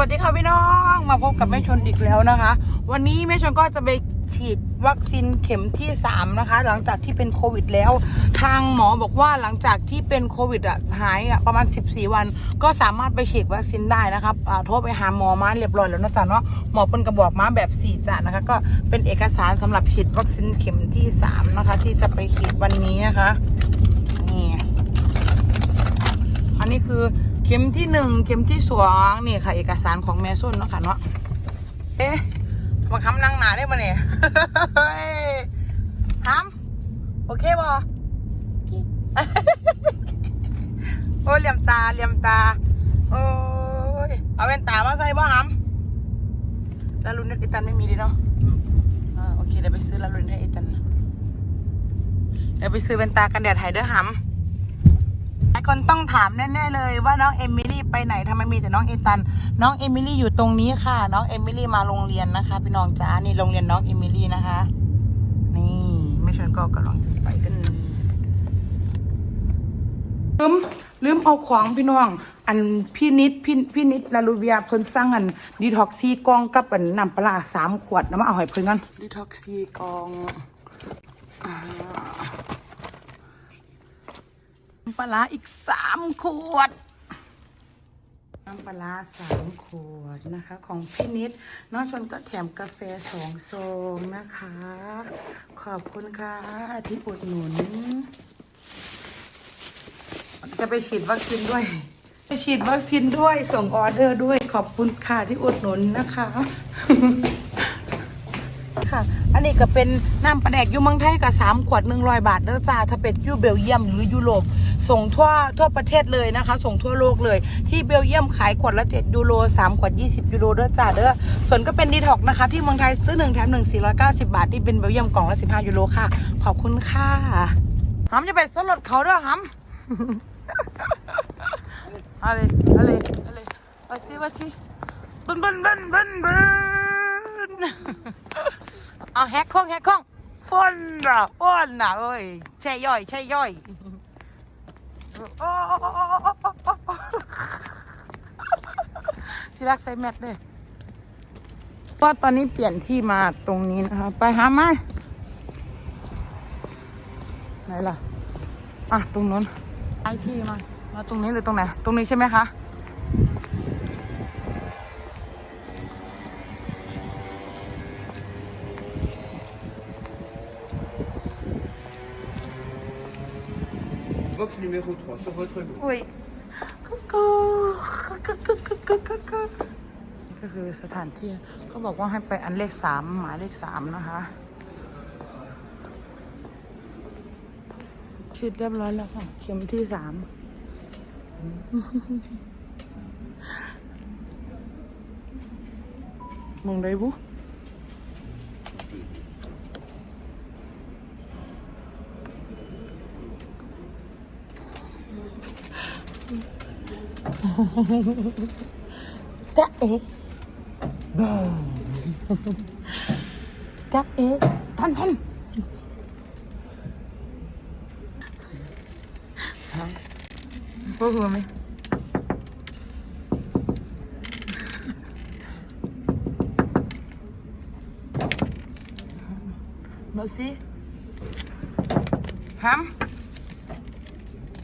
วัสดีค่ะพี่น้องมาพบกับแม่ชนอีกแล้วนะคะ วันนี้แม่ชนก็จะไปฉีดวัคซีนเข็มที่ 3 นะคะ หลังจากที่เป็นโควิดแล้ว ทางหมอบอกว่าหลังจากที่เป็นโควิดอะหายอะประมาณ 14 วัน ก็สามารถไปฉีดวัคซีนได้นะครับอ่าโทรไปหาหมอมาเรียบร้อยแล้วนะจ๊ะเนาะหมอเป็นกระบอกม้าแบบ4จ่ะนะคะ ก็เป็นเอกสารสำหรับฉีดวัคซีนเข็มที่ 3 นะคะ ที่จะไปฉีดวันนี้นะคะนี่อันนี้คือ เข็มที่หนึ่งเข็มที่สองนี่ค่ะ เอกสารของแม่ส้นเนาะค่ะเนาะเอ๊ะมาคำนั่งหนาได้ปะเนี่ยฮัมโอเคบอโอ้ยเหลี่ยมตาเหลี่ยมตา โอ้ยเอาแว่นตามาใส่บ่ฮัมแล้วรุ่นเน็ตอิตันไม่มีดิเนาะอ่าโอเคเดี๋ยวไปซื้อแล้วรุ่นเน็ตอิตันเดี๋ยวไปซื้อแว่นตากันแดดไฮเดอร์ฮัมหลาย คนต้องถามแน่ๆเลยว่าน้องเอมิลี่ไปไหนทำไมมีแต่น้องเอตัน น้องเอมิลี่อยู่ตรงนี้ค่ะ น้องเอมิลี่มาโรงเรียนนะคะ พี่น้องจ้านี่โรงเรียนน้องเอมิลี่นะคะ นี่ไม่ชวนก็กำลังจะไปกันลืมลืมเอาของพี่น้อง อันพี่นิดพี่พี่นิดลาลูเวียเพิ่นสั่งอันดีท็อกซี่กล่องกับอันน้ำปลาสามขวดนะมาเอาให้เพิ่นกันดีท็อกซี่กล่องอ่าำปลาอีกสามขวดน้ำปลาสามขวดนะคะ ของพี่นิดน้องชนก็แถมกาแฟสองซองนะคะ ขอบคุณค่ะที่อุดหนุน จะไปฉีดวัคซีนด้วยไปฉีดวัคซีนด้วยส่งออเดอร์ด้วยขอบคุณค่ะที่อุดหนุนนะคะ ค่ะ อันนี้ก็เป็นน้ำปลาแดกยูเมืองไทยกับสามขวดหนึ่งร้อยบาทเด้อจ้าถ้าเป็นยูเบลเยียมหรือยุโรป ส่งทั่วทั่วประเทศเลยนะคะ ส่งทั่วโลกเลย ที่เบลเยียมขายขวดละ 7 ยูโร 3 ขวด 20 ยูโรเด้อจ้าเด้อส่วนก็เป็นดีท็อกนะคะ ที่เมืองไทยซื้อ 1 แถม 1 490 บาท ที่เป็นเบลเยียมกล่องละ 15 ยูโรค่ะ ขอบคุณค่ะหำจะไปสลดเขาเด้อหำเอาเลยเอาเลยเอาเลยเอาสิว่าสิบึนบึนบึนบึนบึนเอาแฮกข้องแฮกข้องฟอนน่ะอ้อนน่ะเอ้ยใช่ย่อยใช่ย่อย ที่รักใส่แมทเลยว่าตอนนี้เปลี่ยนที่มาตรงนี้นะคะ ไปหาไม้ไหนล่ะ อะ ตรงนู้นไอที่มา มาตรงนี้หรือตรงไหน ตรงนี้ใช่ไหมคะ Box numéro 3 sur votre dos. อุ้ยกุ๊กกูกุ๊กกุ๊กกุ๊กกุ๊กกุ๊กกุ๊กนี่ก็คือสถานที่เขาบอกว่าให้ไปอันเลขสามหมายเลขสามนะคะฉีดเรียบร้อยแล้วค่ะ เข็มที่สามมองได้บุ จ๊ะเอ๋บ้า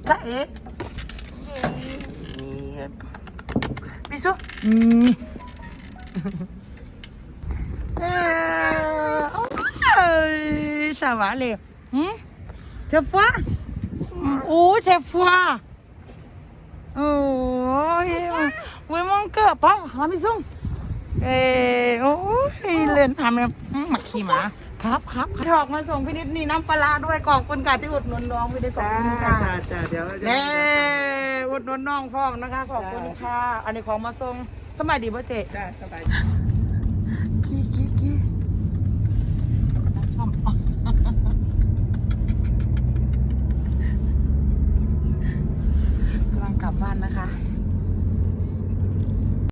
จ๊ะเอ๋ทันทันพวกหัวไหมมาสิฮัมจ๊ะเอ๋ Bisous. Mm. Euh, oh, ça va aller. Hmm? C'est froid? Oh, c'est froid. Oh, yeah. Oui, mon cœur. Pas, hả, bisous? เออโอ้ยเล่นทำแบบหมักขี่หมา ครับครับถอกมาส่งพี่นิดนี่น้ำปลาร้าด้วยขอบคุณค่ะที่อุดหนุนน้องพี่นิดขอบคุณค่ะจ้าเดี๋ยวเน่อุดหนุนน้องพ่องนะคะขอบคุณค่ะ อันนี้ของมาส่งสมัยดีป่ะเจ๊ได้สบาย